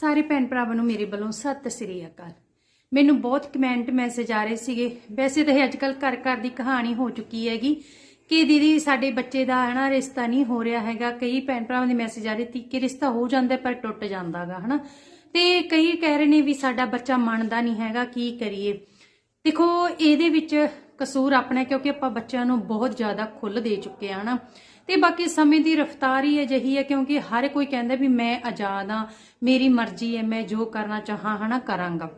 ਸਾਰੇ ਭੈਣ ਭਰਾਵਾਂ ਨੂੰ ਮੇਰੇ ਵੱਲੋਂ ਸਤਿ ਸ੍ਰੀ ਅਕਾਲ। ਮੈਨੂੰ ਬਹੁਤ ਕਮੈਂਟ ਮੈਸੇਜ ਆ ਰਹੇ ਸੀਗੇ। ਵੈਸੇ ਤਾਂ ਇਹ ਅੱਜਕੱਲ ਘਰ ਘਰ ਦੀ ਕਹਾਣੀ ਹੋ ਚੁੱਕੀ ਹੈਗੀ ਕਿ ਦੀਦੀ ਸਾਡੇ ਬੱਚੇ ਦਾ ਹਨਾ ਰਿਸ਼ਤਾ ਨਹੀਂ ਹੋ ਰਿਹਾ ਹੈਗਾ। ਕਈ ਭੈਣ ਭਰਾਵਾਂ ਦੇ ਮੈਸੇਜ ਆ ਰਹੇ ਸੀ ਕਿ ਰਿਸ਼ਤਾ ਹੋ ਜਾਂਦਾ ਪਰ ਟੁੱਟ ਜਾਂਦਾਗਾ ਹਨਾ। ਤੇ ਕਈ ਕਹਿ ਰਹੇ ਨੇ ਵੀ ਸਾਡਾ ਬੱਚਾ ਮੰਨਦਾ ਨਹੀਂ ਹੈਗਾ, ਕੀ ਕਰੀਏ? ਦੇਖੋ, ਇਹਦੇ ਵਿੱਚ ਕਸੂਰ ਆਪਣਾ ਕਿਉਂਕਿ ਆਪਾਂ ਬੱਚਿਆਂ ਨੂੰ ਬਹੁਤ ਜ਼ਿਆਦਾ ਖੁੱਲ੍ਹ ਦੇ ਚੁੱਕੇ ਆ ਹਨਾ। ਤੇ ਬਾਕੀ ਸਮੇਂ ਦੀ ਰਫ਼ਤਾਰ ਹੀ ਅਜਿਹੀ ਹੈ ਕਿਉਂਕਿ ਹਰ ਕੋਈ ਕਹਿੰਦਾ ਵੀ ਮੈਂ ਆਜ਼ਾਦ ਆ ਮੇਰੀ ਮਰਜ਼ੀ ਹੈ, ਮੈਂ ਜੋ ਕਰਨਾ ਚਾਹਾਂ, ਹਨਾ, ਕਰਾਂਗਾ।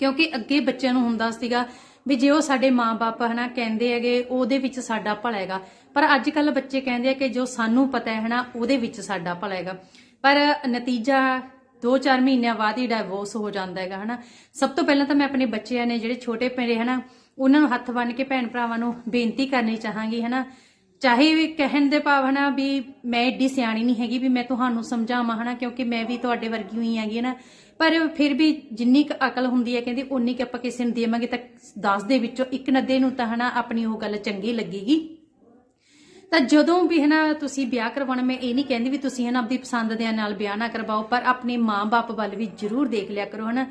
ਕਿਉਂਕਿ ਅੱਗੇ ਬੱਚਿਆਂ ਨੂੰ ਹੁੰਦਾ ਸੀਗਾ ਵੀ ਜੇ ਉਹ ਸਾਡੇ ਮਾਪੇ ਹਨਾ, ਕਹਿੰਦੇ ਹੈਗੇ, ਉਹਦੇ ਵਿੱਚ ਸਾਡਾ ਭਲਾ ਹੈਗਾ। ਪਰ ਅੱਜ ਕੱਲ ਬੱਚੇ ਕਹਿੰਦੇ ਆ ਕਿ ਜੋ ਸਾਨੂੰ ਪਤਾ ਹੈ, ਹਨਾ, ਉਹਦੇ ਵਿੱਚ ਸਾਡਾ ਭਲਾ ਹੈਗਾ। ਪਰ ਨਤੀਜਾ 2-4 ਮਹੀਨਿਆਂ ਬਾਅਦ ਹੀ ਡਾਈਵੋਰਸ ਹੋ ਜਾਂਦਾ ਹੈਗਾ, ਹਨਾ। ਸਭ ਤੋਂ ਪਹਿਲਾਂ ਤਾਂ ਮੈਂ ਆਪਣੇ ਬੱਚਿਆਂ ਨੇ ਜਿਹੜੇ ਛੋਟੇ ਪੇਰੇ ਹਨਾ, ਉਹਨਾਂ ਨੂੰ ਹੱਥ ਬੰਨ ਕੇ ਭੈਣ ਭਰਾਵਾਂ ਨੂੰ ਬੇਨਤੀ ਕਰਨੀ ਚਾਹਾਂਗੀ, ਹਨਾ ਚਾਹੇ ਵੀ ਕਹਿਣ ਦੇ ਭਾਵ ਹਨਾ ਵੀ ਮੈਂ ਏਡੀ ਸਿਆਣੀ ਨਹੀਂ ਹੈਗੀ ਵੀ ਮੈਂ ਤੁਹਾਨੂੰ ਸਮਝਾਵਾਂ ਹਨਾ, ਕਿਉਂਕਿ ਮੈਂ ਵੀ ਤੁਹਾਡੇ ਵਰਗੀ ਹੋਈ ਹੈਗੀ ਨਾ। ਪਰ ਫਿਰ ਵੀ ਜਿੰਨੀ ਕੁ ਅਕਲ ਹੁੰਦੀ ਹੈ ਕਹਿੰਦੀ ਉਨੀ ਕੁ ਆਪਾਂ ਕਿਸੇ ਨੂੰ ਦੇਵਾਂਗੇ ਤਾਂ 10 ਦੇ ਵਿੱਚੋਂ ਇੱਕ ਨੱਦੇ ਨੂੰ ਤਾਂ ਹਨਾ ਆਪਣੀ ਉਹ ਗੱਲ ਚੰਗੀ ਲੱਗੇਗੀ। ਤਾਂ ਜਦੋਂ ਵੀ ਹਨਾ ਤੁਸੀਂ ਵਿਆਹ ਕਰਵਾਉਣਾ, ਮੈਂ ਇਹ ਨਹੀਂ ਕਹਿੰਦੀ ਵੀ ਤੁਸੀਂ ਹਨਾ ਆਪਣੀ ਪਸੰਦ ਦੇ ਨਾਲ ਵਿਆਹ ਨਾ ਕਰਵਾਓ, ਪਰ ਆਪਣੇ ਮਾਂ-ਬਾਪ ਵੱਲ ਵੀ ਜ਼ਰੂਰ ਦੇਖ ਲਿਆ ਕਰੋ ਹਨਾ।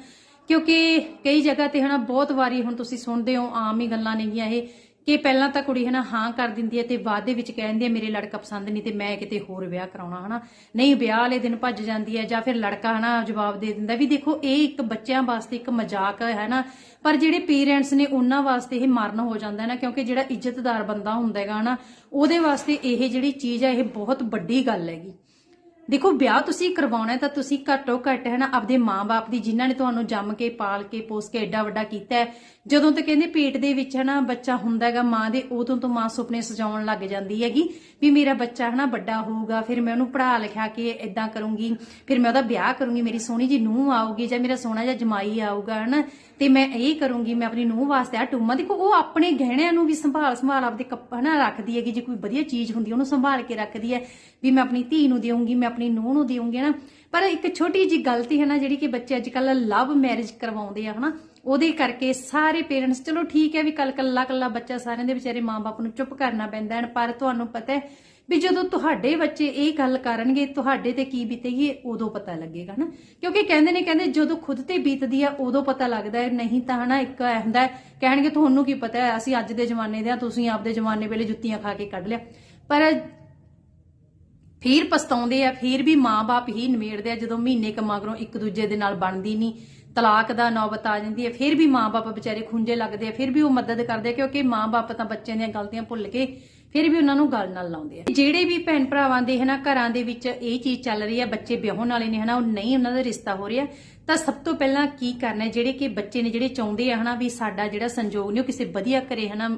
ਕਿਉਂਕਿ ਕਈ ਜਗ੍ਹਾ ਤੇ ਹਨਾ ਬਹੁਤ ਵਾਰੀ ਹੁਣ ਤੁਸੀਂ ਸੁਣਦੇ ਹੋ, ਆਮ ਹੀ ਗੱਲਾਂ ਨੇਗੀਆਂ ਇਹ ਕਿ ਪਹਿਲਾਂ ਤਾਂ ਕੁੜੀ ਹਨਾ ਹਾਂ ਕਰ ਦਿੰਦੀ ਹੈ ਤੇ ਬਾਅਦ ਦੇ ਵਿੱਚ ਕਹਿੰਦੀ ਹੈ, ਮੇਰੇ ਲੜਕਾ ਪਸੰਦ ਨਹੀਂ ਤੇ ਮੈਂ ਕਿਤੇ ਹੋਰ ਵਿਆਹ ਕਰਾਉਣਾ ਹਨਾ। ਨਹੀਂ, ਵਿਆਹ ਵਾਲੇ ਦਿਨ ਭੱਜ ਜਾਂਦੀ ਹੈ ਜਾਂ ਫਿਰ ਲੜਕਾ ਹਨਾ ਜਵਾਬ ਦੇ ਦਿੰਦਾ ਵੀ ਦੇਖੋ, ਇਹ ਇੱਕ ਬੱਚਿਆਂ ਵਾਸਤੇ ਇੱਕ ਮਜ਼ਾਕ ਹੈ ਨਾ ਪਰ ਜਿਹੜੇ ਪੇਰੈਂਟਸ ਨੇ ਉਹਨਾਂ ਵਾਸਤੇ ਇਹ ਮਰਨ ਹੋ ਜਾਂਦਾ ਹੈ ਨਾ, ਕਿਉਂਕਿ ਜਿਹੜਾ ਇੱਜ਼ਤਦਾਰ ਬੰਦਾ ਹੁੰਦਾ ਹੈਗਾ ਹਨਾ, ਉਹਦੇ ਵਾਸਤੇ ਇਹ ਜਿਹੜੀ ਚੀਜ਼ ਹੈ, ਇਹ ਬਹੁਤ ਵੱਡੀ ਗੱਲ ਹੈਗੀ। ਦੇਖੋ, ਵਿਆਹ ਤੁਸੀਂ ਕਰਵਾਉਣਾ ਤਾਂ ਤੁਸੀਂ ਘੱਟੋ ਘੱਟ ਹੈ ਨਾ ਆਪਦੇ ਮਾਪੇ ਦੀ ਜਿਨ੍ਹਾਂ ਨੇ ਤੁਹਾਨੂੰ ਜੰਮ ਕੇ, ਪਾਲ ਕੇ, ਪੋਸ ਕੇ ਐਡਾ ਵੱਡਾ ਕੀਤਾ ਹੈ ਜਦੋਂ ਤੱਕ ਕਹਿੰਦੇ ਪੇਟ ਦੇ ਵਿੱਚ ਹੈ ਬੱਚਾ ਹੁੰਦਾ ਹੈਗਾ, ਮਾਂ ਦੇ, ਉਦੋਂ ਤੋਂ ਮਾਂ ਸੁਪਨੇ ਸਜਾਉਣ ਲੱਗ ਜਾਂਦੀ ਹੈਗੀ ਵੀ ਮੇਰਾ ਬੱਚਾ ਹੈ ਵੱਡਾ ਹੋਊਗਾ, ਫਿਰ ਮੈਂ ਉਹਨੂੰ ਪੜ੍ਹਾ ਲਿਖਾ ਕੇ ਇਦਾਂ ਕਰੂੰਗੀ, ਫਿਰ ਮੈਂ ਉਹਦਾ ਵਿਆਹ ਕਰੂੰਗੀ, ਮੇਰੀ ਸੋਹਣੀ ਜੀ ਨੂੰਹ ਆਊਗੀ ਜਾਂ ਮੇਰਾ ਸੋਹਣਾ ਜਿਹਾ ਜਮਾਈ ਆਊਗਾ ਹਨਾ, ਤੇ ਮੈਂ ਇਹ ਕਰੂੰਗੀ, ਮੈਂ ਆਪਣੀ ਨੂੰਹ ਵਾਸਤੇ ਆ ਟੂਮਾ, ਦੇਖੋ ਉਹ ਆਪਣੇ ਗਹਿਣਿਆਂ ਨੂੰ ਵੀ ਸੰਭਾਲ ਸੰਭਾਲ ਆਪਦੇ ਕੱਪ ਹਨਾ ਰੱਖਦੀ ਹੈਗੀ, ਜੇ ਕੋਈ ਵਧੀਆ ਚੀਜ਼ ਹੁੰਦੀ ਉਹਨੂੰ ਸੰਭਾਲ ਕੇ ਰੱਖਦੀ ਹੈ, ਵੀ ਮੈਂ ਆਪਣੀ ਧੀ ਨੂੰ ਦੇਵਾਂਗੀ ਮੈਂ ਆਪਣੀ ਨੂੰਹ ਨੂੰ ਦੇਵਾਂਗੀ ਹਨਾ ਪਰ ਇੱਕ ਛੋਟੀ ਜੀ ਗਲਤੀ ਹੈ ਨਾ, ਜਿਹੜੀ ਕਿ ਬੱਚੇ ਅੱਜ ਕੱਲ ਲਵ ਮੈਰਿਜ ਕਰਵਾਉਂਦੇ ਆ, ਹਨਾ? ਉਹਦੇ ਕਰਕੇ ਸਾਰੇ ਪੇਰੈਂਟਸ ਚਲੋ ਠੀਕ ਹੈ ਵੀ ਕੱਲ ਕੱਲਾ ਕੱਲਾ ਬੱਚਾ ਸਾਰਿਆਂ ਦੇ ਵਿਚਾਰੇ ਮਾਪੇ ਨੂੰ ਚੁੱਪ ਕਰਨਾ ਪੈਂਦਾ ਹੈ, ਪਰ ਤੁਹਾਨੂੰ ਪਤਾ ਹੈ ਵੀ ਜਦੋਂ ਤੁਹਾਡੇ ਬੱਚੇ ਇਹ ਗੱਲ ਕਰਨਗੇ, ਤੁਹਾਡੇ ਤੇ ਕੀ ਬੀਤੇਗੀ, ਉਦੋਂ ਪਤਾ ਲੱਗੇਗਾ ਨਾ ਕਿਉਂਕਿ ਕਹਿੰਦੇ ਨੇ, ਕਹਿੰਦੇ ਜਦੋਂ ਖੁਦ ਤੇ ਬੀਤਦੀ ਆ, ਉਦੋਂ ਪਤਾ ਲੱਗਦਾ ਹੈ, ਨਹੀਂ ਤਾਂ, ਹਨਾ, ਇੱਕ ਇਹ ਹੁੰਦਾ ਕਹਿਣਗੇ ਤੁਹਾਨੂੰ ਕੀ ਪਤਾ ਹੈ, ਅਸੀਂ ਅੱਜ ਦੇ ਜ਼ਮਾਨੇ ਦੇ ਆ, ਤੁਸੀਂ ਆਪਦੇ ਜ਼ਮਾਨੇ ਵੇਲੇ ਜੁੱਤੀਆਂ ਖਾ ਕੇ ਕੱਢ ਲਿਆ। ਪਰ ਫਿਰ ਪਛਤਾਉਂਦੇ ਆ, ਫਿਰ ਵੀ ਮਾਂ-ਬਾਪ ਹੀ ਨਿਮੇੜਦੇ ਆ, ਜਦੋਂ ਮਹੀਨੇ ਕਮਾਗਰੋਂ ਇੱਕ ਦੂਜੇ ਦੇ ਨਾਲ ਬਣਦੀ ਨਹੀਂ। ਤਲਾਕ ਦਾ ਨੌਬਤ ਆ ਜਾਂਦੀ ਹੈ ਫਿਰ ਵੀ ਮਾਂ-ਬਾਪ ਵਿਚਾਰੇ ਖੁੰਝੇ ਲੱਗਦੇ ਆ, ਫਿਰ ਵੀ ਉਹ ਮਦਦ ਕਰਦੇ ਆ, ਕਿਉਂਕਿ ਮਾਂ-ਬਾਪ ਤਾਂ ਬੱਚਿਆਂ ਦੀਆਂ ਗਲਤੀਆਂ ਭੁੱਲ ਕੇ ਫਿਰ ਵੀ ਉਹਨਾਂ ਨੂੰ ਗੱਲ ਨਾਲ ਲਾਉਂਦੇ ਆ। ਜਿਹੜੇ ਵੀ ਭੈਣ ਭਰਾਵਾਂ ਦੇ ਹਨਾ, ਘਰਾਂ ਦੇ ਵਿੱਚ ਇਹ ਚੀਜ਼ ਚੱਲ ਰਹੀ ਹੈ ਬੱਚੇ ਵਿਆਹਣ ਵਾਲੇ ਨੇ ਹਨਾ, ਉਹ ਨਹੀਂ ਉਹਨਾਂ ਦਾ ਰਿਸ਼ਤਾ ਹੋ ਰਿਹਾ, ਤਾਂ ਸਭ ਤੋਂ ਪਹਿਲਾਂ ਕੀ ਕਰਨਾ ਜਿਹੜੇ ਕਿ ਬੱਚੇ ਨੇ, ਜਿਹੜੇ ਚਾਹੁੰਦੇ ਆ ਹਨਾ, ਵੀ ਸਾਡਾ ਜਿਹੜਾ ਸੰਜੋਗ ਨੇ ਉਹ ਕਿਸੇ ਵਧੀਆ ਘਰੇ ਹਨਾ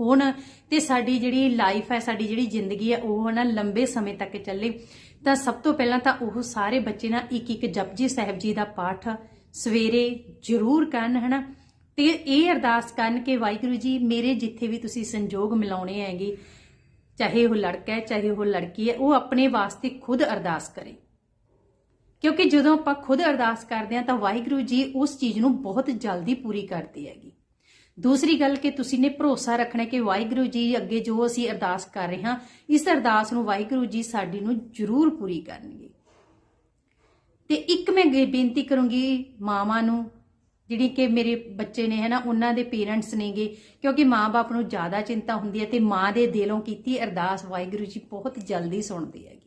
ਹੋਣ ਤੇ ਸਾਡੀ ਜਿਹੜੀ ਲਾਈਫ ਹੈ, ਸਾਡੀ ਜਿਹੜੀ ਜ਼ਿੰਦਗੀ ਹੈ, ਉਹ ਨਾ ਲੰਬੇ ਸਮੇਂ ਤੱਕ ਚੱਲੇ। ਤਾਂ ਸਭ ਤੋਂ ਪਹਿਲਾਂ ਤਾਂ ਉਹ ਸਾਰੇ ਬੱਚੇ ਨਾ ਇੱਕ ਇੱਕ ਜਪਜੀ ਸਾਹਿਬ ਜੀ ਦਾ ਪਾਠ ਸਵੇਰੇ ਜ਼ਰੂਰ ਕਰਨ, ਹਨਾ। ਤੇ ਇਹ ਅਰਦਾਸ ਕਰਨ ਕਿ ਵਾਹਿਗੁਰੂ ਜੀ, ਮੇਰੇ ਜਿੱਥੇ ਵੀ ਤੁਸੀਂ ਸੰਜੋਗ ਮਿਲਾਉਣੇ ਹੈਗੇ, ਚਾਹੇ ਉਹ ਲੜਕਾ ਹੈ, ਚਾਹੇ ਉਹ ਲੜਕੀ ਹੈ, ਉਹ ਆਪਣੇ ਵਾਸਤੇ ਖੁਦ ਅਰਦਾਸ ਕਰੇ। ਕਿਉਂਕਿ ਜਦੋਂ ਆਪਾਂ ਖੁਦ ਅਰਦਾਸ ਕਰਦੇ ਹਾਂ ਤਾਂ ਵਾਹਿਗੁਰੂ ਜੀ ਉਸ ਚੀਜ਼ ਨੂੰ ਬਹੁਤ ਜਲਦੀ ਪੂਰੀ ਕਰਦੀ ਹੈਗੀ। ਦੂਸਰੀ ਗੱਲ ਕਿ ਤੁਸੀਂ ਨੇ ਭਰੋਸਾ ਰੱਖਣਾ ਕਿ ਵਾਹਿਗੁਰੂ ਜੀ ਅੱਗੇ ਜੋ ਅਸੀਂ ਅਰਦਾਸ ਕਰ ਰਹੇ ਹਾਂ, ਇਸ ਅਰਦਾਸ ਨੂੰ ਵਾਹਿਗੁਰੂ ਜੀ ਸਾਡੀ ਨੂੰ ਜ਼ਰੂਰ ਪੂਰੀ ਕਰਨਗੇ। ਤੇ ਇੱਕ ਮੈਂ ਬੇਨਤੀ ਕਰੂੰਗੀ ਮਾਵਾਂ ਨੂੰ, ਜਿਹੜੀ ਕਿ ਮੇਰੇ ਬੱਚੇ ਨੇ ਹੈ ਨਾ ਉਹਨਾਂ ਦੇ ਪੇਰੈਂਟਸ ਨੇਗੇ, ਕਿਉਂਕਿ ਮਾਂ-ਬਾਪ ਨੂੰ ਜ਼ਿਆਦਾ ਚਿੰਤਾ ਹੁੰਦੀ ਹੈ ਤੇ ਮਾਂ ਦੇ ਦਿਲੋਂ ਕੀਤੀ ਅਰਦਾਸ ਵਾਹਿਗੁਰੂ ਜੀ ਬਹੁਤ ਜਲਦੀ ਸੁਣਦੇ ਹੈਗੇ।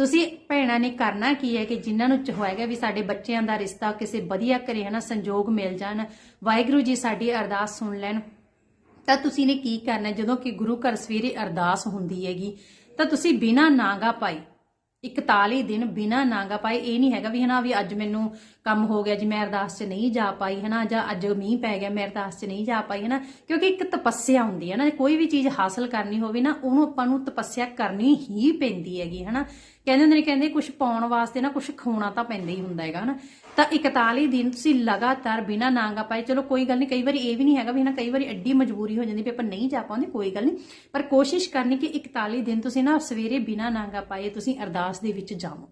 ਤੁਸੀਂ ਭੈਣਾਂ ਨੇ ਕਰਨਾ ਕੀ ਹੈ ਕਿ ਜਿਨ੍ਹਾਂ ਨੂੰ ਚਾਹੋਏਗਾ ਵੀ ਸਾਡੇ ਬੱਚਿਆਂ ਦਾ ਰਿਸ਼ਤਾ ਕਿਸੇ ਵਧੀਆ ਘਰੇ ਹਨਾ ਸੰਜੋਗ ਮਿਲ ਜਾਣ, ਵਾਹਿਗੁਰੂ ਜੀ ਸਾਡੀ ਅਰਦਾਸ ਸੁਣ ਲੈਣ। ਤਾਂ ਤੁਸੀਂ ਨੇ ਕੀ ਕਰਨਾ ਜਦੋਂ ਕਿ ਗੁਰੂ ਘਰ ਸਵੇਰੇ ਅਰਦਾਸ ਹੁੰਦੀ ਹੈਗੀ, ਤਾਂ ਤੁਸੀਂ ਬਿਨਾ ਨਾਗਾ ਪਾਈ 41 ਦਿਨ ਬਿਨਾ ਨਾਗਾ ਪਾਏ, ਇਹ ਨਹੀਂ ਹੈਗਾ ਵੀ ਹਨਾ ਵੀ ਅੱਜ ਮੈਨੂੰ ਕੰਮ ਹੋ ਗਿਆ ਜੀ ਮੈਂ ਅਰਦਾਸ 'ਚ ਨਹੀਂ ਜਾ ਪਾਈ ਹਨਾ, ਜਾਂ ਅੱਜ ਮੀਂਹ ਪੈ ਗਿਆ, ਮੈਂ ਅਰਦਾਸ 'ਚ ਨਹੀਂ ਜਾ ਪਾਈ ਹਨਾ, ਕਿਉਂਕਿ ਇੱਕ ਤਪੱਸਿਆ ਹੁੰਦੀ ਹੈ ਨਾ, ਕੋਈ ਵੀ ਚੀਜ਼ ਹਾਸਲ ਕਰਨੀ ਹੋਵੇ ਨਾ, ਉਹਨੂੰ ਆਪਾਂ ਨੂੰ ਤਪੱਸਿਆ ਕਰਨੀ ਹੀ ਪੈਂਦੀ ਹੈਗੀ ਹਨਾ। ਕਹਿੰਦੇ ਹੁੰਦੇ ਨੇ, ਕਹਿੰਦੇ ਕੁਝ ਪਾਉਣ ਵਾਸਤੇ ਨਾ ਕੁਝ ਖੋਣਾ ਤਾਂ ਪੈਂਦਾ ਹੀ ਹੁੰਦਾ ਹੈਗਾ ਹਨਾ। ਤਾਂ 41 ਦਿਨ ਤੁਸੀਂ ਲਗਾਤਾਰ ਬਿਨਾ ਨਾਂਗਾ ਪਾਏ, ਚਲੋ ਕੋਈ ਗੱਲ ਨਹੀਂ, ਕਈ ਵਾਰੀ ਇਹ ਵੀ ਨਹੀਂ ਹੈਗਾ ਵੀ ਨਾ ਕਈ ਵਾਰੀ ਐਡੀ ਮਜਬੂਰੀ ਹੋ ਜਾਂਦੀ ਵੀ ਆਪਾਂ ਨਹੀਂ ਜਾ ਪਾਉਂਦੇ, ਕੋਈ ਗੱਲ ਨਹੀਂ। ਪਰ ਕੋਸ਼ਿਸ਼ ਕਰਨੀ ਕਿ 41 ਦਿਨ ਤੁਸੀਂ ਨਾ ਸਵੇਰੇ ਬਿਨਾ ਨਾਂਗਾ ਪਾਏ ਤੁਸੀਂ ਅਰਦਾਸ ਦੇ ਵਿੱਚ ਜਾਵੋ।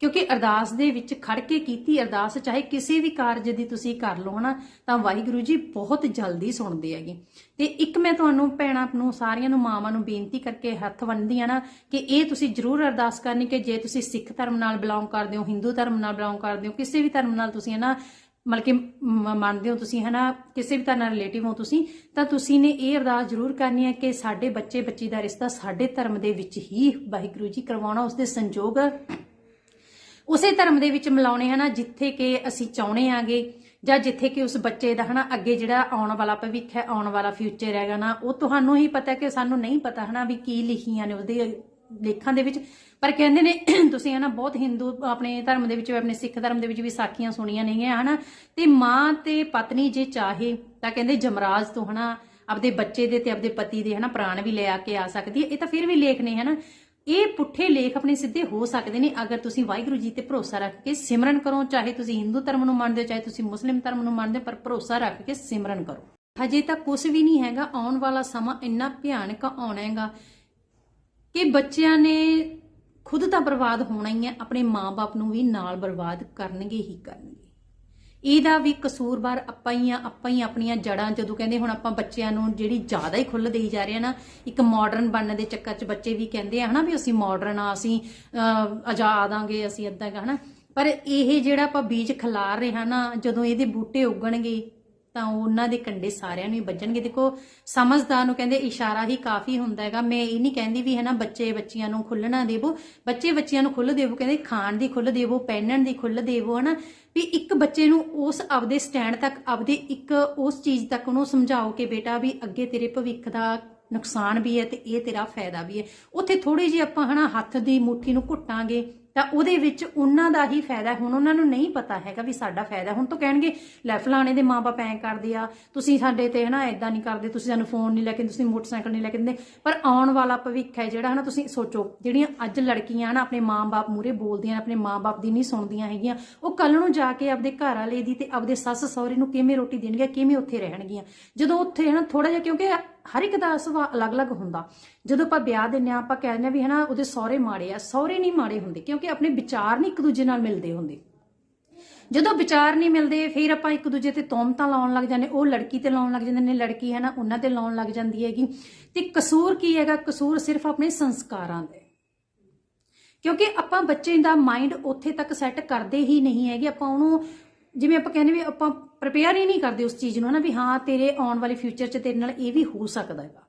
ਕਿਉਂਕਿ ਅਰਦਾਸ ਦੇ ਵਿੱਚ ਖੜ ਕੇ ਕੀਤੀ ਅਰਦਾਸ, ਚਾਹੇ ਕਿਸੇ ਵੀ ਕਾਰਜ ਦੀ ਤੁਸੀਂ ਕਰ ਲਓ ਨਾ ਤਾਂ ਵਾਹਿਗੁਰੂ ਜੀ ਬਹੁਤ ਜਲਦੀ ਸੁਣਦੇ ਹੈਗੇ। ਤੇ ਇੱਕ ਮੈਂ ਤੁਹਾਨੂੰ ਭੈਣਾਂ ਨੂੰ, ਸਾਰੀਆਂ ਨੂੰ, ਮਾਵਾਂ ਨੂੰ ਬੇਨਤੀ ਕਰਕੇ ਹੱਥ ਬੰਨ੍ਹਦੀ ਆ ਨਾ, ਕਿ ਇਹ ਤੁਸੀਂ ਜ਼ਰੂਰ ਅਰਦਾਸ ਕਰਨੀ ਕਿ ਜੇ ਤੁਸੀਂ ਸਿੱਖ ਧਰਮ ਨਾਲ ਬਿਲੋਂਗ ਕਰਦੇ ਹੋ, ਹਿੰਦੂ ਧਰਮ ਨਾਲ ਬਿਲੋਂਗ ਕਰਦੇ ਹੋ, ਕਿਸੇ ਵੀ ਧਰਮ ਨਾਲ ਤੁਸੀਂ ਹੈ ਨਾ ਮਤਲਬ ਕਿ ਮੰਨਦੇ ਹੋ ਤੁਸੀਂ ਹਨਾ, ਕਿਸੇ ਵੀ ਤਰ੍ਹਾਂ ਨਾਲ ਰਿਲੇਟਿਵ ਹੋ ਤੁਸੀਂ, ਤਾਂ ਤੁਸੀਂ ਨੇ ਇਹ ਅਰਦਾਸ ਜ਼ਰੂਰ ਕਰਨੀ ਹੈ ਕਿ ਸਾਡੇ ਬੱਚੇ ਬੱਚੀ ਦਾ ਰਿਸ਼ਤਾ ਸਾਡੇ ਧਰਮ ਦੇ ਵਿੱਚ ਹੀ ਵਾਹਿਗੁਰੂ ਜੀ ਕਰਵਾਉਣਾ ਉਸ ਦੇ ਸੰਜੋਗ ਉਸੇ ਧਰਮ ਦੇ ਵਿੱਚ ਮਿਲਾਉਣੇ ਹਨਾ, ਜਿੱਥੇ ਕਿ ਅਸੀਂ ਚਾਹੁੰਦੇ ਆਂਗੇ, ਜਾਂ ਜਿੱਥੇ ਕਿ ਉਸ ਬੱਚੇ ਦਾ ਹਨਾ, ਅੱਗੇ ਜਿਹੜਾ ਆਉਣ ਵਾਲਾ ਭਵਿੱਖ ਹੈ, ਆਉਣ ਵਾਲਾ ਫਿਊਚਰ ਹੈਗਾ ਨਾ, ਉਹ ਤੁਹਾਨੂੰ ਹੀ ਪਤਾ ਕਿ ਸਾਨੂੰ ਨਹੀਂ ਪਤਾ ਹਨਾ ਵੀ ਕੀ ਲਿਖੀਆਂ ਨੇ ਉਹਦੇ ਲੇਖਾਂ ਦੇ ਵਿੱਚ। ਪਰ ਕਹਿੰਦੇ ਨੇ, ਤੁਸੀਂ ਹਨਾ, ਬਹੁਤ ਹਿੰਦੂ ਆਪਣੇ ਧਰਮ ਦੇ ਵਿੱਚ, ਆਪਣੇ ਸਿੱਖ ਧਰਮ ਦੇ ਵਿੱਚ ਵੀ ਸਾਖੀਆਂ ਸੁਣੀਆਂ ਨੇਗੀਆਂ ਹਨਾ, ਤੇ ਮਾਂ ਤੇ ਪਤਨੀ ਜੇ ਚਾਹੇ, ਤਾਂ ਕਹਿੰਦੇ ਜਮਰਾਜ ਤੋਂ ਹਨਾ, ਆਪਦੇ ਬੱਚੇ ਦੇ ਤੇ ਆਪਦੇ ਪਤੀ ਦੇ ਹਨਾ, ਪ੍ਰਾਣ ਵੀ ਲੈ ਆ ਕੇ ਆ ਸਕਦੀ ਹੈ। ਇਹ ਤਾਂ ਫਿਰ ਵੀ ਲੇਖ ਨੇ ਹਨਾ। ਇਹ ਪੁੱਠੇ ਲੇਖ ਆਪਣੇ ਸਿੱਧੇ ਹੋ ਸਕਦੇ ਨੇ ਅਗਰ ਤੁਸੀਂ ਵਾਹਿਗੁਰੂ ਜੀ ਤੇ ਭਰੋਸਾ ਰੱਖ ਕੇ ਸਿਮਰਨ ਕਰੋ, ਚਾਹੇ ਤੁਸੀਂ ਹਿੰਦੂ ਧਰਮ ਨੂੰ ਮੰਨਦੇ ਹੋ, ਚਾਹੇ ਤੁਸੀਂ ਮੁਸਲਿਮ ਧਰਮ ਨੂੰ ਮੰਨਦੇ ਹੋ, ਪਰ ਭਰੋਸਾ ਰੱਖ ਕੇ ਸਿਮਰਨ ਕਰੋ। ਹਜੇ ਤਾਂ ਕੁਝ ਵੀ ਨਹੀਂ ਹੈਗਾ, ਆਉਣ ਵਾਲਾ ਸਮਾਂ ਇੰਨਾ ਭਿਆਨਕ ਆਉਣਾ ਹੈਗਾ ਕਿ ਬੱਚਿਆਂ ਨੇ ਖੁਦ ਤਾਂ ਬਰਬਾਦ ਹੋਣਾ ਹੀ ਹੈ, ਆਪਣੇ ਮਾਪੇ ਨੂੰ ਵੀ ਨਾਲ ਬਰਬਾਦ ਕਰਨਗੇ ਹੀ ਕਰਨਗੇ। ਇਹਦਾ ਵੀ ਕਸੂਰਵਾਰ ਆਪਾਂ ਹੀ ਆ ਆਪਾਂ ਹੀ ਆਪਣੀਆਂ ਜੜਾਂ ਜਦੋਂ ਕਹਿੰਦੇ ਹੁਣ ਆਪਾਂ ਬੱਚਿਆਂ ਨੂੰ ਜਿਹੜੀ ਜ਼ਿਆਦਾ ਹੀ ਖੁੱਲ ਦੇਈ ਜਾ ਰਹੇ ਆ ਨਾ ਇੱਕ ਮਾਡਰਨ ਬਣਨ ਦੇ ਚੱਕਰ 'ਚ ਬੱਚੇ ਵੀ ਕਹਿੰਦੇ ਆ ਹਨਾ ਵੀ ਅਸੀਂ ਮਾਡਰਨ ਆ ਅਸੀਂ ਅਹ, ਆਜ਼ਾਦ ਆਂਗੇ ਅਸੀਂ ਇਦਾਂ ਹਨਾ। ਪਰ ਇਹ ਜਿਹੜਾ ਆਪਾਂ ਬੀਜ ਖਿਲਾਰ ਰਹੇ ਹਾਂ ਨਾ ਜਦੋਂ ਇਹਦੇ ਬੂਟੇ ਉੱਗਣਗੇ ਤਾਂ ਉਹਨਾਂ ਦੇ ਕੰਡੇ ਸਾਰਿਆਂ ਨੂੰ ਹੀ ਵੱਜਣਗੇ। ਦੇਖੋ, ਸਮਝਦਾਰ ਨੂੰ ਕਹਿੰਦੇ ਇਸ਼ਾਰਾ ਹੀ ਕਾਫੀ ਹੁੰਦਾ ਹੈਗਾ। ਮੈਂ ਇਹ ਨਹੀਂ ਕਹਿੰਦੀ ਵੀ ਹੈ ਨਾ ਬੱਚੇ ਬੱਚੀਆਂ ਨੂੰ ਖੁੱਲਣਾ ਦੇਵੋ। ਬੱਚੇ ਬੱਚਿਆਂ ਨੂੰ ਖੁੱਲ ਦੇਵੋ, ਕਹਿੰਦੇ ਖਾਣ ਦੀ ਖੁੱਲ ਦੇਵੋ, ਪਹਿਨਣ ਦੀ ਖੁੱਲ ਦੇਵੋ, ਹਨਾ। ਵੀ ਇੱਕ ਬੱਚੇ ਨੂੰ ਉਸ ਆਪਦੇ ਸਟੈਂਡ ਤੱਕ, ਆਪਦੇ ਇੱਕ ਉਸ ਚੀਜ਼ ਤੱਕ ਉਹਨੂੰ ਸਮਝਾਓ ਕਿ ਬੇਟਾ ਵੀ ਅੱਗੇ ਤੇਰੇ ਭਵਿੱਖ ਦਾ ਨੁਕਸਾਨ ਵੀ ਹੈ ਤੇ ਇਹ ਤੇਰਾ ਫਾਇਦਾ ਵੀ ਹੈ। ਉੱਥੇ ਥੋੜੀ ਜਿਹੀ ਆਪਾਂ ਹਨਾ ਹੱਥ ਦੀ ਮੁੱਠੀ ਨੂੰ ਘੁੱਟਾਂਗੇ। ਤਾਂ ਉਹਦੇ ਵਿੱਚ ਉਹਨਾਂ ਦਾ ਹੀ ਫਾਇਦਾ ਹੁਣ ਉਹਨਾਂ ਨੂੰ ਨਹੀਂ ਪਤਾ ਹੈਗਾ ਵੀ ਸਾਡਾ ਫਾਇਦਾ ਹੁਣ ਤੋਂ ਕਹਿਣਗੇ, ਲੈ, ਫਲਾਣੇ ਦੇ ਮਾਪੇ ਐਂ ਕਰਦੇ ਆ, ਤੁਸੀਂ ਸਾਡੇ ਤੇ ਹਨਾ ਐਦਾਂ ਨਹੀਂ ਕਰਦੇ, ਤੁਸੀਂ ਸਾਨੂੰ ਫੋਨ ਨਹੀਂ ਲੈ ਕੇ ਤੁਸੀਂ ਮੋਟਰਸਾਈਕਲ ਨਹੀਂ ਲੈ ਕੇ ਦਿੰਦੇ। ਪਰ ਆਉਣ ਵਾਲਾ ਭਵਿੱਖ ਹੈ ਜਿਹੜਾ ਹਨਾ ਤੁਸੀਂ ਸੋਚੋ, ਜਿਹੜੀਆਂ ਅੱਜ ਲੜਕੀਆਂ ਨਾ ਆਪਣੇ ਮਾਪੇ ਮੂਰੇ ਬੋਲਦੀਆਂ ਨੇ ਆਪਣੇ ਮਾਪੇ ਦੀ ਨਹੀਂ ਸੁਣਦੀਆਂ ਹੈਗੀਆਂ, ਉਹ ਕੱਲ ਨੂੰ ਜਾ ਕੇ ਆਪਦੇ ਘਰ ਵਾਲੇ ਦੀ ਤੇ ਆਪਦੇ ਸੱਸ ਸਹੁਰੇ ਨੂੰ ਕਿਵੇਂ ਰੋਟੀ ਦੇਣਗੀਆਂ, ਕਿਵੇਂ ਉੱਥੇ ਰਹਿਣਗੀਆਂ। ਜਦੋਂ ਉੱਥੇ ਹਨਾ ਥੋੜਾ ਜਿਹਾ ਕਿਉਂਕਿ ਹਰ ਇੱਕ ਦਾ ਸੁਭਾਅ ਅਲੱਗ-ਅਲੱਗ ਹੁੰਦਾ। ਜਦੋਂ ਆਪਾਂ ਵਿਆਹ ਦਿੰਨੇ ਆ ਆਪਾਂ ਕਹਿੰਦੇ ਆ ਵੀ ਹਨਾ, ਉਹਦੇ ਸਹੁਰੇ ਮਾੜੇ ਆ, ਸਹੁਰੇ ਨਹੀਂ ਮਾੜੇ ਹੁੰਦੇ, ਕਿਉਂਕਿ ਆਪਣੇ ਵਿਚਾਰ ਨਹੀਂ ਇੱਕ ਦੂਜੇ ਨਾਲ ਮਿਲਦੇ ਹੁੰਦੇ। ਜਦੋਂ ਵਿਚਾਰ ਨਹੀਂ ਮਿਲਦੇ, ਫਿਰ ਆਪਾਂ ਇੱਕ ਦੂਜੇ ਤੇ ਤੋਮਤਾਂ ਲਾਉਣ ਲੱਗ ਜਾਂਦੇ, ਉਹ ਲੜਕੀ ਤੇ ਲਾਉਣ ਲੱਗ ਜਾਂਦੇ ਨੇ, ਲੜਕੀ ਹੈ ਨਾ, ਉਹਨਾਂ ਤੇ ਲਾਉਣ ਲੱਗ ਜਾਂਦੀ ਹੈਗੀ। ਤੇ ਕਸੂਰ ਕੀ ਹੈਗਾ? ਕਸੂਰ ਸਿਰਫ ਆਪਣੇ ਸੰਸਕਾਰਾਂ ਦਾ। ਕਿਉਂਕਿ ਆਪਾਂ ਬੱਚੇ ਦਾ ਮਾਈਂਡ ਉੱਥੇ ਤੱਕ ਸੈੱਟ ਕਰਦੇ ਹੀ ਨਹੀਂ ਹੈਗੇ, ਆਪਾਂ ਉਹਨੂੰ ਜਿਵੇਂ ਆਪਾਂ ਕਹਿੰਦੇ ਵੀ ਆਪਾਂ ਪ੍ਰਪੇਅਰ ਹੀ ਨਹੀਂ ਕਰਦੇ ਉਸ ਚੀਜ਼ ਨੂੰ ਨਾ ਵੀ ਹਾਂ ਤੇਰੇ ਆਉਣ ਵਾਲੇ ਫਿਊਚਰ 'ਚ ਤੇਰੇ ਨਾਲ ਇਹ ਵੀ ਹੋ ਸਕਦਾ ਹੈਗਾ।